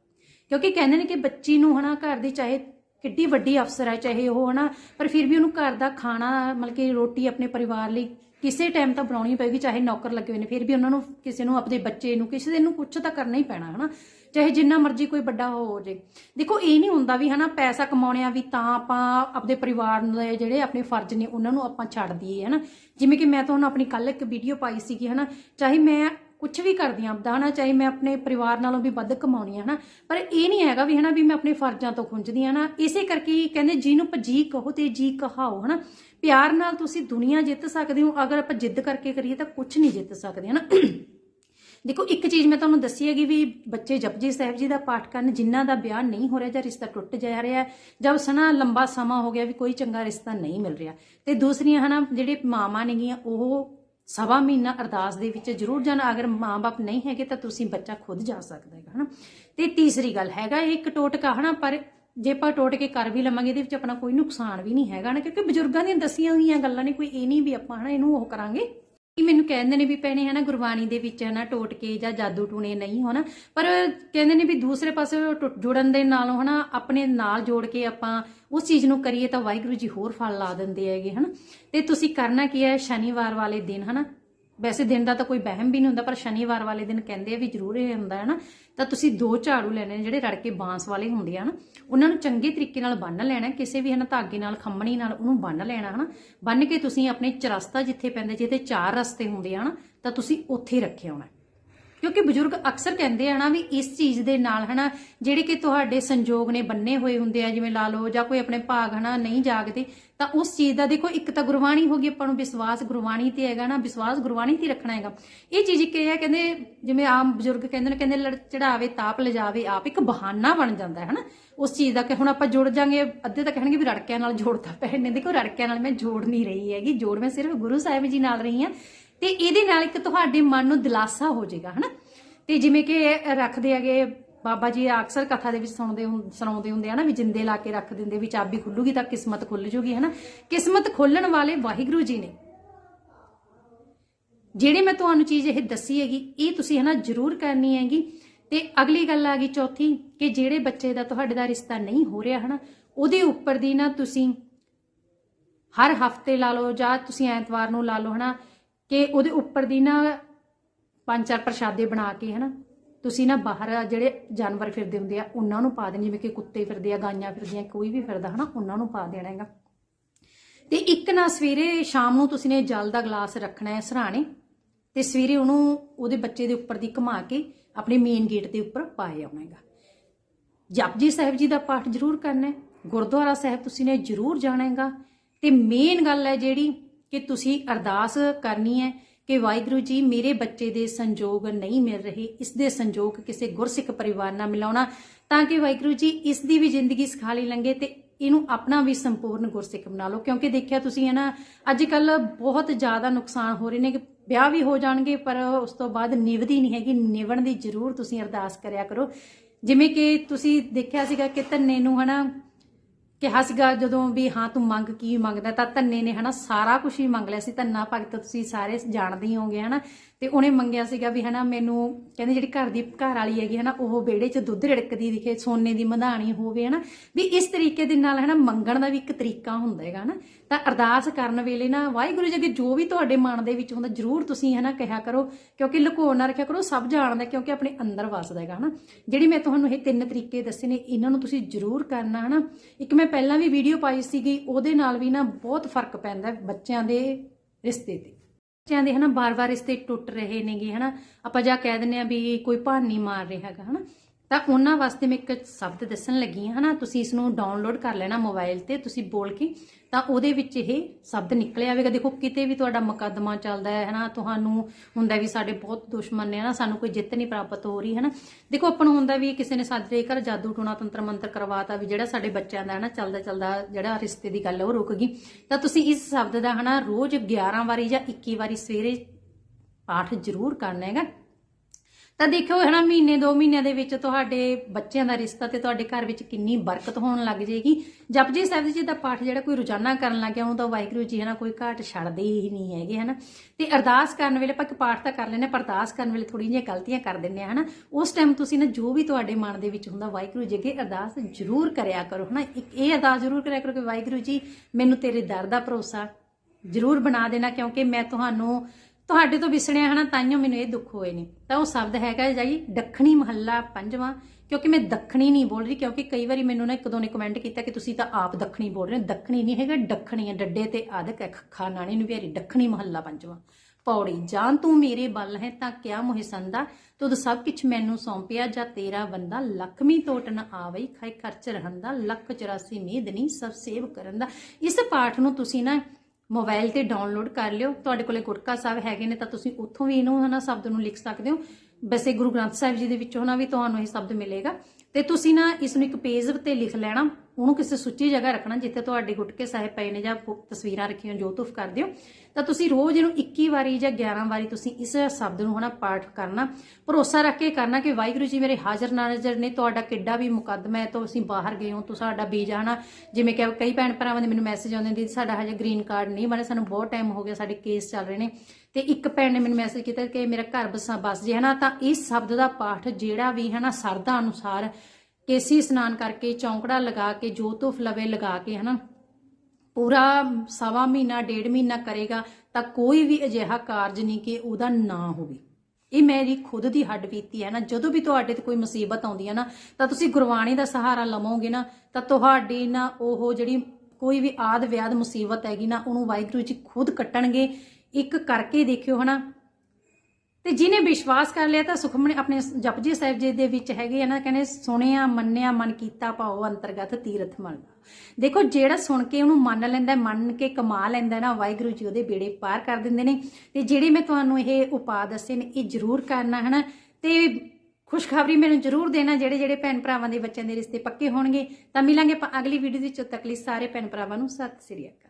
ਕਿਉਂਕਿ ਕਹਿੰਦੇ ਨੇ ਕਿ ਬੱਚੀ ਨੂੰ ਹਨਾ ਘਰ ਦੀ ਚਾਹੇ ਕਿੱਡੀ ਵੱਡੀ ਅਫਸਰ ਹੈ, ਚਾਹੇ ਉਹ ਹਨਾ ਪਰ ਫਿਰ ਵੀ ਉਹਨੂੰ ਘਰ ਦਾ ਖਾਣਾ ਮਤਲਬ ਕਿ ਰੋਟੀ ਆਪਣੇ ਪਰਿਵਾਰ ਲਈ ਕਿਸੇ ਟਾਈਮ ਤਾਂ ਬਣਾਉਣੀ ਪਏਗੀ, ਚਾਹੇ ਨੌਕਰ ਲੱਗੇ ਹੋਏ ਨੇ, ਫਿਰ ਵੀ ਉਹਨਾਂ ਨੂੰ ਕਿਸੇ ਨੂੰ, ਆਪਣੇ ਬੱਚੇ ਨੂੰ, ਕਿਸੇ ਨੂੰ ਕੁਛ ਤਾਂ ਕਰਨਾ ਹੀ ਪੈਣਾ, ਹਨਾ? ਚਾਹੇ ਜਿੰਨਾ ਮਰਜ਼ੀ ਕੋਈ ਵੱਡਾ ਹੋ ਜੇ। ਦੇਖੋ, ਇਹ ਨਹੀਂ ਹੁੰਦਾ ਵੀ, ਹਨਾ, ਪੈਸਾ ਕਮਾਉਣਿਆ ਵੀ ਤਾਂ ਆਪਾਂ ਆਪਣੇ ਪਰਿਵਾਰ ਦੇ ਜਿਹੜੇ ਆਪਣੇ ਫਰਜ਼ ਨੇ, ਉਹਨਾਂ ਨੂੰ ਆਪਾਂ ਛੱਡ ਦਈਏ, ਹਨਾ? ਜਿਵੇਂ ਕਿ ਮੈਂ ਤੁਹਾਨੂੰ ਆਪਣੀ ਕੱਲ ਇੱਕ ਵੀਡੀਓ ਪਾਈ ਸੀਗੀ, ਹਨਾ? ਚਾਹੇ ਮੈਂ ਕੁਝ ਵੀ ਕਰਦੀ ਆਂ। ਆਪਦਾ ਹਨਾ ਚਾਹੇ ਮੈਂ ਆਪਣੇ ਪਰਿਵਾਰ ਨਾਲੋਂ ਵੀ ਵੱਧ ਕਮਾਉਣੀ ਆ ਹਨਾ। ਪਰ ਇਹ ਨਹੀਂ ਹੈਗਾ ਵੀ ਹਨਾ ਵੀ ਮੈਂ ਆਪਣੇ ਫਰਜ਼ਾਂ ਤੋਂ ਖੁੰਝਦੀ ਆ ਨਾ ਇਸੇ ਕਰਕੇ ਕਹਿੰਦੇ ਜਿਹਨੂੰ ਆਪਾਂ ਜੀ ਕਹੋ ਤੇ ਜੀ ਕਹਾਓ ਹਨਾ। ਪਿਆਰ ਨਾਲ ਤੁਸੀਂ ਦੁਨੀਆ ਜਿੱਤ ਸਕਦੇ ਹੋ। ਅਗਰ ਆਪਾਂ ਜਿੱਦ ਕਰਕੇ ਕਰੀਏ ਤਾਂ ਕੁਝ ਨਹੀਂ ਜਿੱਤ ਸਕਦੇ ਹਨਾ। ਦੇਖੋ ਇੱਕ ਚੀਜ਼ ਮੈਂ ਤੁਹਾਨੂੰ ਦੱਸੀ ਹੈਗੀ ਵੀ ਬੱਚੇ ਜਪਜੀ ਸਾਹਿਬ ਜੀ ਦਾ ਪਾਠ ਕਰਨ ਜਿਨ੍ਹਾਂ ਦਾ ਵਿਆਹ ਨਹੀਂ ਹੋ ਰਿਹਾ ਜਾਂ ਰਿਸ਼ਤਾ ਟੁੱਟ ਜਾ ਰਿਹਾ ਹੈ, ਜਾਂ ਸਨਾ ਲੰਬਾ ਸਮਾਂ ਹੋ ਗਿਆ ਵੀ ਕੋਈ ਚੰਗਾ ਰਿਸ਼ਤਾ ਨਹੀਂ ਮਿਲ ਰਿਹਾ। ਤੇ ਦੂਸਰੀਆਂ ਹਨਾ ਜਿਹੜੇ ਮਾਵਾਂ ਨੇਗੀਆਂ ਉਹ ਸਵਾ ਮਹੀਨਾ ਅਰਦਾਸ ਦੇ ਵਿੱਚ ਜ਼ਰੂਰ ਜਾਣਾ, ਅਗਰ ਮਾਂ-ਬਾਪ ਨਹੀਂ ਹੈਗੇ ਤਾਂ ਤੁਸੀਂ ਬੱਚਾ ਖੁਦ ਜਾ ਸਕਦਾ ਹੈਗਾ, ਹਨਾ? ਤੇ ਤੀਸਰੀ ਗੱਲ ਹੈਗਾ, ਇਹ ਇੱਕ ਟੋਟਕਾ, ਹਨਾ? ਪਰ ਜੇ ਆਪਾਂ ਟੋਟ ਕੇ ਕਰ ਵੀ ਲਵਾਂਗੇ, ਇਹਦੇ ਵਿੱਚ ਆਪਣਾ ਕੋਈ ਨੁਕਸਾਨ ਵੀ ਨਹੀਂ ਹੈਗਾ ਨਾ ਕਿਉਂਕਿ ਬਜ਼ੁਰਗਾਂ ਦੀਆਂ ਦੱਸੀਆਂ ਹੋਈਆਂ ਗੱਲਾਂ ਨੇ, ਕੋਈ ਇਹ ਨਹੀਂ ਵੀ ਆਪਾਂ, ਹਨਾ, ਇਹਨੂੰ ਉਹ ਕਰਾਂਗੇ। ਕਿ ਮੈਨੂੰ ਕਹਿੰਦੇ ਨੇ ਵੀ ਭੈਣੇ ਹਨਾ ਗੁਰਬਾਣੀ ਦੇ ਵਿੱਚ ਹਨਾ ਟੋਟਕੇ ਜਾਂ ਜਾਦੂ ਟੂਣੇ ਨਹੀਂ ਹੋਣਾ, ਪਰ ਕਹਿੰਦੇ ਨੇ ਵੀ ਦੂਸਰੇ ਪਾਸੇ ਜੁੜਨ ਦੇ ਨਾਲੋਂ ਹਨਾ ਆਪਣੇ ਨਾਲ ਜੋੜ ਕੇ ਆਪਾਂ ਉਸ ਚੀਜ਼ ਨੂੰ ਕਰੀਏ ਤਾਂ ਵਾਹਿਗੁਰੂ ਜੀ ਹੋਰ ਫਲ ਲਾ ਦਿੰਦੇ ਹੈਗੇ ਹਨਾ। ਤੇ ਤੁਸੀਂ ਕਰਨਾ ਕੀ ਹੈ, ਸ਼ਨੀਵਾਰ ਵਾਲੇ ਦਿਨ ਹਨਾ ਵੈਸੇ ਦਿਨ ਦਾ ਤਾਂ ਕੋਈ ਵਹਿਮ ਵੀ ਨਹੀਂ ਹੁੰਦਾ, ਪਰ ਸ਼ਨੀਵਾਰ ਵਾਲੇ ਦਿਨ ਕਹਿੰਦੇ ਆ ਵੀ ਜ਼ਰੂਰ ਇਹ ਹੁੰਦਾ ਹੈ ਨਾ, ਤਾਂ ਤੁਸੀਂ ਦੋ ਝਾੜੂ ਲੈਣੇ ਨੇ ਜਿਹੜੇ ਰੜ ਕੇ ਬਾਂਸ ਵਾਲੇ ਹੁੰਦੇ ਆ ਨਾ, ਉਹਨਾਂ ਨੂੰ ਚੰਗੇ ਤਰੀਕੇ ਨਾਲ ਬੰਨ ਲੈਣਾ, ਕਿਸੇ ਵੀ ਹਨਾ ਧਾਗੇ ਨਾਲ, ਖੰਮਣੀ ਨਾਲ ਉਹਨੂੰ ਬੰਨ ਲੈਣਾ ਹਨਾ, ਬੰਨ ਕੇ ਤੁਸੀਂ ਆਪਣੇ ਚਰਸਤਾ ਜਿੱਥੇ ਪੈਂਦਾ, ਜਿਹਦੇ ਚਾਰ ਰਸਤੇ ਹੁੰਦੇ ਆ ਨਾ, ਤਾਂ ਤੁਸੀਂ ਉੱਥੇ ਰੱਖਿਆ ਹੋਣਾ। ਕਿਉਂਕਿ ਬਜ਼ੁਰਗ ਅਕਸਰ ਕਹਿੰਦੇ ਆ ਨਾ ਵੀ ਇਸ ਚੀਜ਼ ਦੇ ਨਾਲ, ਹਨਾ, ਜਿਹੜੇ ਕਿ ਤੁਹਾਡੇ ਸੰਜੋਗ ਨੇ ਬੰਨੇ ਹੋਏ ਹੁੰਦੇ ਆ, ਜਿਵੇਂ ਲਾ ਲਓ, ਜਾਂ ਕੋਈ ਆਪਣੇ ਭਾਗ, ਹਨਾ, ਨਹੀਂ ਜਾਗਦੇ, ਤਾਂ ਉਸ ਚੀਜ਼ ਦਾ ਦੇਖੋ, ਇੱਕ ਤਾਂ ਗੁਰਬਾਣੀ ਹੋ ਗਈ, ਆਪਾਂ ਨੂੰ ਵਿਸ਼ਵਾਸ ਗੁਰਬਾਣੀ ਤੇ ਹੈਗਾ ਨਾ, ਵਿਸ਼ਵਾਸ ਗੁਰਬਾਣੀ ਤੇ ਰੱਖਣਾ ਹੈਗਾ। ਇਹ ਚੀਜ਼ ਇੱਕ ਇਹ ਹੈ, ਕਹਿੰਦੇ, ਜਿਵੇਂ ਆਮ ਬਜ਼ੁਰਗ ਕਹਿੰਦੇ ਨੇ, ਕਹਿੰਦੇ, ਲੜ ਚੜਾਵੇ, ਤਾਪ ਲਿਜਾਵੇ ਆਪ ਇੱਕ ਬਹਾਨਾ ਬਣ ਜਾਂਦਾ ਹੈ, ਹਨਾ। ਉਸ ਚੀਜ਼ ਦਾ ਕਿ ਹੁਣ ਆਪਾਂ ਜੁੜ ਜਾਾਂਗੇ, ਅੱਧੇ ਤਾਂ ਕਹਿਣਗੇ ਵੀ ਰੜਕਿਆਂ ਨਾਲ ਜੋੜਦਾ ਪੈ ਨੇ ਦੇਖੋ, ਰੜਕਿਆਂ ਨਾਲ ਮੈਂ ਜੋੜ ਨਹੀਂ ਰਹੀ ਹੈਗੀ, ਜੋੜ ਮੈਂ ਸਿਰਫ ਗੁਰੂ ਸਾਹਿਬ ਜੀ ਨਾਲ ਰਹੀ ਹਾਂ। ਤੇ ਇਹਦੇ ਨਾਲ ਇੱਕ ਤੁਹਾਡੇ ਮਨ ਨੂੰ ਦਿਲਾਸਾ ਹੋ ਜਾਏਗਾ, ਹਨਾ? ਤੇ ਜਿਵੇਂ ਕਿ ਰੱਖਦੇ ਹੈਗੇ, ਬਾਬਾ ਜੀ ਅਕਸਰ ਕਥਾ ਦੇ ਵਿੱਚ ਸੁਣਦੇ ਸੁਣਾਉਂਦੇ ਹੁੰਦੇ ਆ ਨਾ ਵੀ ਜਿੰਦੇ ਲਾ ਕੇ ਰੱਖ ਦਿੰਦੇ, ਵੀ ਚਾਬੀ ਖੁੱਲੂਗੀ ਤਾਂ ਕਿਸਮਤ ਖੁੱਲ ਜੂਗੀ, ਹਨਾ? ਕਿਸਮਤ ਖੋਲਣ ਵਾਲੇ ਵਾਹਿਗੁਰੂ ਜੀ ਨੇ। ਜਿਹੜੇ ਮੈਂ ਤੁਹਾਨੂੰ ਚੀਜ਼ ਇਹ ਦੱਸੀ ਹੈਗੀ, ਇਹ ਤੁਸੀਂ ਹਨਾ ਜ਼ਰੂਰ ਕਰਨੀ ਹੈਗੀ। ਤੇ ਅਗਲੀ ਗੱਲ ਆ ਗਈ ਚੌਥੀ, ਕਿ ਜਿਹੜੇ ਬੱਚੇ ਦਾ ਤੁਹਾਡੇ ਦਾ ਰਿਸ਼ਤਾ ਨਹੀਂ ਹੋ ਰਿਹਾ, ਹਨਾ, ਉਹਦੇ ਉੱਪਰ ਦੀ ਨਾ ਤੁਸੀਂ ਹਰ ਹਫ਼ਤੇ ਲਾ ਲਓ ਜਾਂ ਤੁਸੀਂ ਐਤਵਾਰ ਨੂੰ ਲਾ ਲਓ, ਹਨਾ ਕਿ ਉਹਦੇ ਉੱਪਰ ਦੀ ਨਾ ਪੰਜ ਚਾਰ ਪ੍ਰਸ਼ਾਦੇ ਬਣਾ ਕੇ, ਹਨਾ, ਤੁਸੀਂ ਨਾ ਬਾਹਰ ਜਿਹੜੇ ਜਾਨਵਰ ਫਿਰਦੇ ਹੁੰਦੇ ਆ, ਉਹਨਾਂ ਨੂੰ ਪਾ ਦੇਣੀ, ਜਿਵੇਂ ਕਿ ਕੁੱਤੇ ਫਿਰਦੇ ਆ, ਗਾਈਆਂ ਫਿਰਦੀਆਂ, ਕੋਈ ਵੀ ਫਿਰਦਾ, ਹਨਾ, ਉਹਨਾਂ ਨੂੰ ਪਾ ਦੇਣਾ ਹੈਗਾ। ਤੇ ਇੱਕ ਨਾ ਸਵੇਰੇ ਸ਼ਾਮ ਨੂੰ ਤੁਸੀਂ ਨੇ ਜਲ ਦਾ ਗਲਾਸ ਰੱਖਣਾ ਹੈ ਸਰਾਣੇ, ਤੇ ਸਵੇਰੇ ਉਹਨੂੰ ਉਹਦੇ ਬੱਚੇ ਦੇ ਉੱਪਰ ਦੀ ਘੁਮਾ ਕੇ ਆਪਣੇ ਮੇਨ ਗੇਟ ਦੇ ਉੱਪਰ ਪਾਏ ਆਉਣਾ ਹੈਗਾ। ਜਪਜੀ ਸਾਹਿਬ ਜੀ ਦਾ ਪਾਠ ਜ਼ਰੂਰ ਕਰਨਾ ਹੈ, ਗੁਰਦੁਆਰਾ ਸਾਹਿਬ ਤੁਸੀਂ ਨੇ ਜ਼ਰੂਰ ਜਾਣਾ ਹੈਗਾ। ਤੇ ਮੇਨ ਗੱਲ ਹੈ ਜਿਹੜੀ ਕਿ ਤੁਸੀਂ ਅਰਦਾਸ ਕਰਨੀ ਹੈ ਕਿ ਵਾਹਿਗੁਰੂ ਜੀ, ਮੇਰੇ ਬੱਚੇ ਦੇ ਸੰਜੋਗ ਨਹੀਂ ਮਿਲ ਰਹੇ, ਇਸ ਦੇ ਸੰਜੋਗ ਕਿਸੇ ਗੁਰਸਿੱਖ ਪਰਿਵਾਰ ਨਾਲ ਮਿਲਾਉਣਾ, ਤਾਂ ਕਿ ਵਾਹਿਗੁਰੂ ਜੀ, ਇਸ ਦੀ ਵੀ ਜ਼ਿੰਦਗੀ ਸਖਾਲੀ ਲੰਗੇ ਤੇ ਇਹਨੂੰ ਆਪਣਾ ਵੀ ਸੰਪੂਰਨ ਗੁਰਸਿੱਖ ਬਣਾ ਲਓ। ਕਿਉਂਕਿ ਦੇਖਿਆ ਤੁਸੀਂ ਹੈ ਨਾ ਅੱਜ ਕੱਲ ਬਹੁਤ ਜ਼ਿਆਦਾ ਨੁਕਸਾਨ ਹੋ ਰਹੇ ਨੇ ਕਿ ਵਿਆਹ ਵੀ ਹੋ ਜਾਣਗੇ, ਪਰ ਉਸ ਤੋਂ ਬਾਅਦ ਨਿਵਦੀ ਨਹੀਂ ਹੈਗੀ, ਨਿਵਣ ਦੀ ਜ਼ਰੂਰ ਤੁਸੀਂ ਅਰਦਾਸ ਕਰਿਆ ਕਰੋ। ਜਿਵੇਂ ਕਿ ਤੁਸੀਂ ਦੇਖਿਆ ਸੀਗਾ ਕਿ ਧੰਨੇ ਨੂੰ ਹਨਾ ਕਿਹਾ ਸੀਗਾ ਜਦੋਂ ਵੀ ਹਾਂ ਤੂੰ ਮੰਗ ਕੀ ਮੰਗਦਾ ਤਾਂ ਧੰਨੇ ਨੇ ਹਨਾ ਸਾਰਾ ਕੁਝ ਹੀ ਮੰਗ ਲਿਆ ਸੀ, ਧੰਨਾ ਭਗਤ ਤੁਸੀਂ ਸਾਰੇ ਜਾਣਦੇ ਹੀ ਹੋਗੇ ਹਨਾ। ਤੇ ਉਹਨੇ ਮੰਗਿਆ ਸੀਗਾ ਵੀ ਹਨਾ ਮੈਨੂੰ, ਕਹਿੰਦੇ ਜਿਹੜੀ ਘਰ ਦੀ ਘਰ ਵਾਲੀ ਹੈਗੀ ਹਨਾ, ਉਹ ਵਿਹੜੇ 'ਚ ਦੁੱਧ ਰਿੜਕਦੀ ਦਿਖੇ, ਸੋਨੇ ਦੀ ਮਧਾਣੀ ਹੋਵੇ ਹਨਾ। ਵੀ ਇਸ ਤਰੀਕੇ ਦੇ ਨਾਲ ਹਨਾ ਮੰਗਣ ਦਾ ਵੀ ਇੱਕ ਤਰੀਕਾ ਹੁੰਦਾ ਹੈਗਾ ਹਨਾ। ਤਾਂ ਅਰਦਾਸ ਕਰਨ ਵੇਲੇ ਨਾ ਵਾਹਿਗੁਰੂ ਜੀ ਅੱਗੇ ਜੋ ਵੀ ਤੁਹਾਡੇ ਮਨ ਦੇ ਵਿੱਚ ਹੁੰਦਾ, ਜਰੂਰ ਤੁਸੀਂ ਹਨਾ ਕਿਹਾ ਕਰੋ, ਕਿਉਂਕਿ ਲੁਕੋ ਨਾ ਰੱਖਿਆ ਕਰੋ, ਸਭ ਜਾਣਦਾ ਕਿਉਂਕਿ ਆਪਣੇ ਅੰਦਰ ਵਸਦਾ ਹੈਗਾ ਹਨਾ। ਜਿਹੜੀ ਮੈਂ ਤੁਹਾਨੂੰ ਇਹ ਤਿੰਨ ਤਰੀਕੇ ਦੱਸੇ ਨੇ, ਇਹਨਾਂ ਨੂੰ ਤੁਸੀਂ ਜਰੂਰ ਕਰਨਾ ਹਨਾ। ਇੱਕ ਮੈਂ ਪਹਿਲਾਂ ਵੀ ਵੀਡੀਓ ਪਾਈ ਸੀਗੀ, ਉਹਦੇ ਨਾਲ ਵੀ ਨਾ ਬਹੁਤ ਫ਼ਰਕ ਪੈਂਦਾ ਬੱਚਿਆਂ ਦੇ ਰਿਸ਼ਤੇ ਤੇ। ਬੱਚਿਆਂ ਦੇ ਹਨਾ, ਬਾਰ-ਬਾਰ ਰਿਸ਼ਤੇ ਟੁੱਟ ਰਹੇ ਨੇਗੇ, ਹਨਾ। ਆਪਾਂ ਜਾਂ ਕਹਿ ਦਿੰਨੇ ਆ ਵੀ ਕੋਈ ਭਾਨੀ ਮਾਰ ਰਿਹਾ ਹੈਗਾ, ਹਨਾ। ਤਾਂ ਉਹਨਾਂ ਵਾਸਤੇ ਮੈਂ ਇੱਕ ਸ਼ਬਦ ਦੱਸਣ ਲੱਗੀ ਹਾਂ ਹਨਾ, ਤੁਸੀਂ ਇਸ ਨੂੰ ਡਾਊਨਲੋਡ ਕਰ ਲੈਣਾ ਮੋਬਾਈਲ ਤੇ, ਤੁਸੀਂ ਬੋਲ ਕੇ, ਤਾਂ ਉਹਦੇ ਵਿੱਚ ਇਹ ਸ਼ਬਦ ਨਿਕਲ ਆਵੇਗਾ ਦੇਖੋ, ਕਿਤੇ ਵੀ ਤੁਹਾਡਾ ਮੁਕੱਦਮਾ ਚੱਲਦਾ ਹੈ ਹਨਾ, ਤੁਹਾਨੂੰ ਹੁੰਦਾ ਵੀ ਸਾਡੇ ਬਹੁਤ ਦੁਸ਼ਮਣ ਨੇ ਹਨਾ, ਸਾਨੂੰ ਕੋਈ ਜਿੱਤ ਨਹੀਂ ਪ੍ਰਾਪਤ ਹੋ ਰਹੀ ਹਨਾ। ਦੇਖੋ, ਆਪਾਂ ਨੂੰ ਹੁੰਦਾ ਵੀ ਕਿਸੇ ਨੇ ਸਾਡੇ ਘਰ ਜਾਦੂ ਟੋਣਾ ਤੰਤਰ ਮੰਤਰ ਕਰਵਾਤਾ ਵੀ ਜਿਹੜਾ ਸਾਡੇ ਬੱਚਿਆਂ ਦਾ ਹਨਾ, ਚੱਲਦਾ ਚੱਲਦਾ ਜਿਹੜਾ ਰਿਸ਼ਤੇ ਦੀ ਗੱਲ ਉਹ ਰੁਕ ਗਈ। ਤਾਂ ਤੁਸੀਂ ਇਸ ਸ਼ਬਦ ਦਾ ਹਨਾ, ਰੋਜ਼ 11 ਵਾਰੀ ਜਾਂ 21 ਵਾਰੀ ਸਵੇਰੇ ਪਾਠ ਜ਼ਰੂਰ ਕਰਨਾ ਹੈਗਾ। ਤਾਂ ਦੇਖੋ ਹਨਾ, ਮਹੀਨੇ, ਦੋ ਮਹੀਨਿਆਂ ਦੇ ਵਿੱਚ ਤੁਹਾਡੇ ਬੱਚਿਆਂ ਦਾ ਰਿਸ਼ਤਾ ਤੇ ਤੁਹਾਡੇ ਘਰ ਵਿੱਚ ਕਿੰਨੀ ਬਰਕਤ ਹੋਣ ਲੱਗ ਜਾਏਗੀ। ਜਪਜੀ ਸਾਹਿਬ ਜੀ ਦਾ ਪਾਠ ਜਿਹੜਾ ਕੋਈ ਰੋਜ਼ਾਨਾ ਕਰਨ ਲੱਗ ਗਿਆ ਉਹਨੂੰ ਤਾਂ ਵਾਹਿਗੁਰੂ ਜੀ ਹਨਾ ਕੋਈ ਘਾਟ ਛੱਡਦੇ ਹੀ ਨਹੀਂ ਹੈਗੇ ਹਨਾ। ਤੇ ਅਰਦਾਸ ਕਰਨ ਵੇਲੇ ਆਪਾਂ ਇੱਕ ਪਾਠ ਤਾਂ ਕਰ ਲੈਨੇ ਪਰ ਅਰਦਾਸ ਕਰਨ ਵੇਲੇ ਥੋੜੀ ਜਿਹੀਆਂ ਗਲਤੀਆਂ ਕਰ ਦਿੰਦੇ ਆ ਹਨਾ। ਉਸ ਟਾਈਮ ਤੁਸੀਂ ਨਾ ਜੋ ਵੀ ਤੁਹਾਡੇ ਮਨ ਦੇ ਵਿੱਚ ਹੁੰਦਾ, ਵਾਹਿਗੁਰੂ ਜੀ ਅੱਗੇ ਅਰਦਾਸ ਜ਼ਰੂਰ ਕਰਿਆ ਕਰੋ ਹਨਾ। ਇੱਕ ਇਹ ਅਰਦਾਸ ਜ਼ਰੂਰ ਕਰਿਆ ਕਰੋ ਕਿ ਵਾਹਿਗੁਰੂ ਜੀ, ਮੈਨੂੰ ਤੇਰੇ ਦਰ ਦਾ ਭਰੋਸਾ ਜ਼ਰੂਰ ਬਣਾ ਦੇਣਾ, ਕਿਉਂਕਿ ਮੈਂ ਤੁਹਾਨੂੰ ਤੁਹਾਡੇ ਤੋਂ ਵਿਸਣਿਆ ਹਨਾ ਤਾਈਓ ਮੈਨੂੰ ਇਹ ਦੁੱਖ ਹੋਏ ਨੇ। ਤਾਂ ਉਹ ਸ਼ਬਦ ਹੈਗਾ ਜੀ ਦੱਖਣੀ ਮਹੱਲਾ ਪੰਜਵਾਂ, ਕਿਉਂਕਿ ਮੈਂ ਦੱਖਣੀ ਨਹੀਂ ਬੋਲ ਰਹੀ, ਕਿਉਂਕਿ ਕਈ ਵਾਰੀ ਮੈਨੂੰ ਨਾ ਇੱਕ ਦੋ ਨੇ ਕਮੈਂਟ ਕੀਤਾ ਕਿ ਤੁਸੀਂ ਤਾਂ ਆਪ ਦੱਖਣੀ ਬੋਲ ਰਹੇ ਹੋ। ਦੱਖਣੀ ਨਹੀਂ ਹੈਗਾ, ਦੱਖਣੀ ਹੈ, ਡੱਡੇ ਤੇ ਆਦਕ ਹੈ ਨਾਣੀ ਨੂੰ ਵਿਹਾਰੀ ਦੱਖਣੀ ਮਹੱਲਾ ਪੰਜਵਾਂ। ਪੌੜੀ ਜਾਂ ਤੂੰ ਮੇਰੇ ਬਲ ਹੈ, ਤਾਂ ਕਿਆ ਮੋਹਿ ਸੰਦਾ ਤੁਧ ਸਭ ਕੁਛ ਮੈਨੂੰ ਸੌਂਪਿਆ, ਜਾਂ ਤੇਰਾ ਬੰਦਾ ਲਖਮੀ ਟੋਟ ਨ ਆਵਈ, ਖਾਈ ਖਰਚ ਰਹੰਦਾ, ਲੱਖ 84 ਮੇਦ ਸਭ ਸੇਵ ਕਰਨ ਦਾ। ਇਸ ਪਾਠ ਨੂੰ ਤੁਸੀਂ ਨਾ ਮੋਬਾਈਲ ਤੇ ਡਾਊਨਲੋਡ ਕਰ ਲਿਓ। ਤੁਹਾਡੇ ਕੋਲੇ ਗੁਰਕਾ ਸਾਹਿਬ ਹੈਗੇ ਨੇ ਤਾਂ ਤੁਸੀਂ ਉੱਥੋਂ ਵੀ ਇਹਨੂੰ ਹਨਾ ਸ਼ਬਦ ਨੂੰ ਲਿਖ ਸਕਦੇ ਹੋ। ਵੈਸੇ ਗੁਰੂ ਗ੍ਰੰਥ ਸਾਹਿਬ ਜੀ ਦੇ ਵਿੱਚੋਂ ਨਾ ਵੀ ਤੁਹਾਨੂੰ ਇਹ ਸ਼ਬਦ ਮਿਲੇਗਾ। ਤੇ ਤੁਸੀਂ ਨਾ ਇਸ ਨੂੰ ਇੱਕ ਪੇਜ ਤੇ ਲਿਖ ਲੈਣਾ। ਉਹਨੂੰ ਕਿਸੇ ਸੁੱਚੀ ਜਗ੍ਹਾ ਰੱਖਣਾ ਜਿੱਥੇ ਤੁਹਾਡੇ ਗੁਟਕੇ ਸਾਹਿਬ ਪਏ ਨੇ ਜਾਂ ਤਸਵੀਰਾਂ ਰੱਖੀਆਂ ਜੋ ਤੁਫ ਕਰ ਦਿਓ। ਤਾਂ ਤੁਸੀਂ ਰੋਜ਼ ਇਹਨੂੰ 21 ਵਾਰੀ ਜਾਂ 11 ਵਾਰੀ ਤੁਸੀਂ ਇਸ ਸ਼ਬਦ ਨੂੰ ਹਨਾ ਪਾਠ ਕਰਨਾ, ਭਰੋਸਾ ਰੱਖ ਕੇ ਕਰਨਾ ਕਿ ਵਾਹਿਗੁਰੂ ਜੀ ਮੇਰੇ ਹਾਜ਼ਰ ਨਾਜ਼ਰ ਨੇ, ਤੁਹਾਡਾ ਕਿੱਡਾ ਵੀ ਮੁਕੱਦਮਾ ਹੈ, ਤੋਂ ਅਸੀਂ ਬਾਹਰ ਗਏ ਹੋ, ਤੋਂ ਸਾਡਾ ਵੀਜ਼ਾ ਹਨਾ ਜਿਵੇਂ ਕਿ ਕਈ ਭੈਣ ਭਰਾਵਾਂ ਦੇ ਮੈਨੂੰ ਮੈਸੇਜ ਆਉਂਦੇ ਨੇ ਸਾਡਾ ਹਜੇ ਗ੍ਰੀਨ ਕਾਰਡ ਨਹੀਂ ਬਣਿਆ, ਸਾਨੂੰ ਬਹੁਤ ਟਾਈਮ ਹੋ ਗਿਆ, ਸਾਡੇ ਕੇਸ ਚੱਲ ਰਹੇ ਨੇ। ਤੇ ਇੱਕ ਭੈਣ ਨੇ ਮੈਨੂੰ ਮੈਸੇਜ ਕੀਤਾ ਕਿ ਮੇਰਾ ਘਰ ਬਸਾਂ ਬਸ ਜੇ ਹਨਾ, ਤਾਂ ਇਸ ਸ਼ਬਦ ਦਾ ਪਾਠ ਜਿਹੜਾ ਵੀ ਹਨਾ ਸਰਦਾ ਅਨੁਸਾਰ ਕੇਸੀ ਇਸ਼ਨਾਨ ਕਰਕੇ ਚੌਂਕੜਾ ਲਗਾ ਕੇ, ਜੋਤੋ ਫਲਵੇ ਲਗਾ ਕੇ, ਹਨਾ? ਪੂਰਾ ਸਵਾ ਮਹੀਨਾ, ਡੇਢ ਮਹੀਨਾ ਕਰੇਗਾ ਤਾਂ ਕੋਈ ਵੀ ਅਜਿਹਾ ਕਾਰਜ ਨਹੀਂ ਕਿ ਉਹਦਾ ਨਾ ਹੋਵੇ। ਇਹ ਮੇਰੀ ਖੁਦ ਦੀ ਹੱਡ ਬੀਤੀ ਹੈ ਨਾ। ਜਦੋਂ ਵੀ ਤੁਹਾਡੇ ਤੇ ਕੋਈ ਮੁਸੀਬਤ ਆਉਂਦੀ ਹੈ ਨਾ, ਤਾਂ ਤੁਸੀਂ ਗੁਰਬਾਣੀ ਦਾ ਸਹਾਰਾ ਲਵੋਗੇ ਨਾ, ਤਾਂ ਤੁਹਾਡੀ ਨਾ ਉਹ ਜਿਹੜੀ ਕੋਈ ਵੀ ਆਦ ਵਿਆਦ ਮੁਸੀਬਤ ਹੈਗੀ ਨਾ, ਉਹਨੂੰ ਵਾਹਿਗੁਰੂ ਜੀ ਖੁਦ ਕੱਟਣਗੇ। ਇੱਕ ਕਰਕੇ ਦੇਖਿਓ, ਹਨਾ? ਤੇ ਜਿਹਨੇ ਵਿਸ਼ਵਾਸ ਕਰ ਲਿਆ ਤਾਂ ਸੁਖਮਣੀ ਆਪਣੇ ਜਪਜੀ ਸਾਹਿਬ ਜੀ ਦੇ ਵਿੱਚ ਹੈਗੇ ਆ ਨਾ, ਕਹਿੰਦੇ ਸੁਣਿਆ, ਮੰਨਿਆ, ਮਨ ਕੀਤਾ ਭਾਉ ਅੰਤਰਗਤ ਤੀਰਥ ਮਲਦਾ ਦੇਖੋ ਜਿਹੜਾ ਸੁਣ ਕੇ ਉਹਨੂੰ ਮੰਨ ਲੈਂਦਾ, ਮੰਨ ਕੇ ਕਮਾ ਲੈਂਦਾ ਨਾ, ਵਾਹਿਗੁਰੂ ਜੀ ਉਹਦੇ ਬੇੜੇ ਪਾਰ ਕਰ ਦਿੰਦੇ ਨੇ। ਤੇ ਜਿਹੜੇ ਮੈਂ ਤੁਹਾਨੂੰ ਇਹ ਉਪਾਅ ਦੱਸੇ ਨੇ, ਇਹ ਜ਼ਰੂਰ ਕਰਨਾ, ਹਨਾ? ਤੇ ਖੁਸ਼ਖਬਰੀ ਮੈਨੂੰ ਜ਼ਰੂਰ ਦੇਣਾ, ਜਿਹੜੇ ਜਿਹੜੇ ਭੈਣ ਭਰਾਵਾਂ ਦੇ ਬੱਚਿਆਂ ਦੇ ਰਿਸ਼ਤੇ ਪੱਕੇ ਹੋਣਗੇ। ਤਾਂ ਮਿਲਾਂਗੇ ਆਪਾਂ ਅਗਲੀ ਵੀਡੀਓ ਵਿੱਚ। ਤੱਕ ਲਈ ਸਾਰੇ ਭੈਣ ਭਰਾਵਾਂ ਨੂੰ ਸਤਿ ਸ੍ਰੀ ਅਕਾਲ।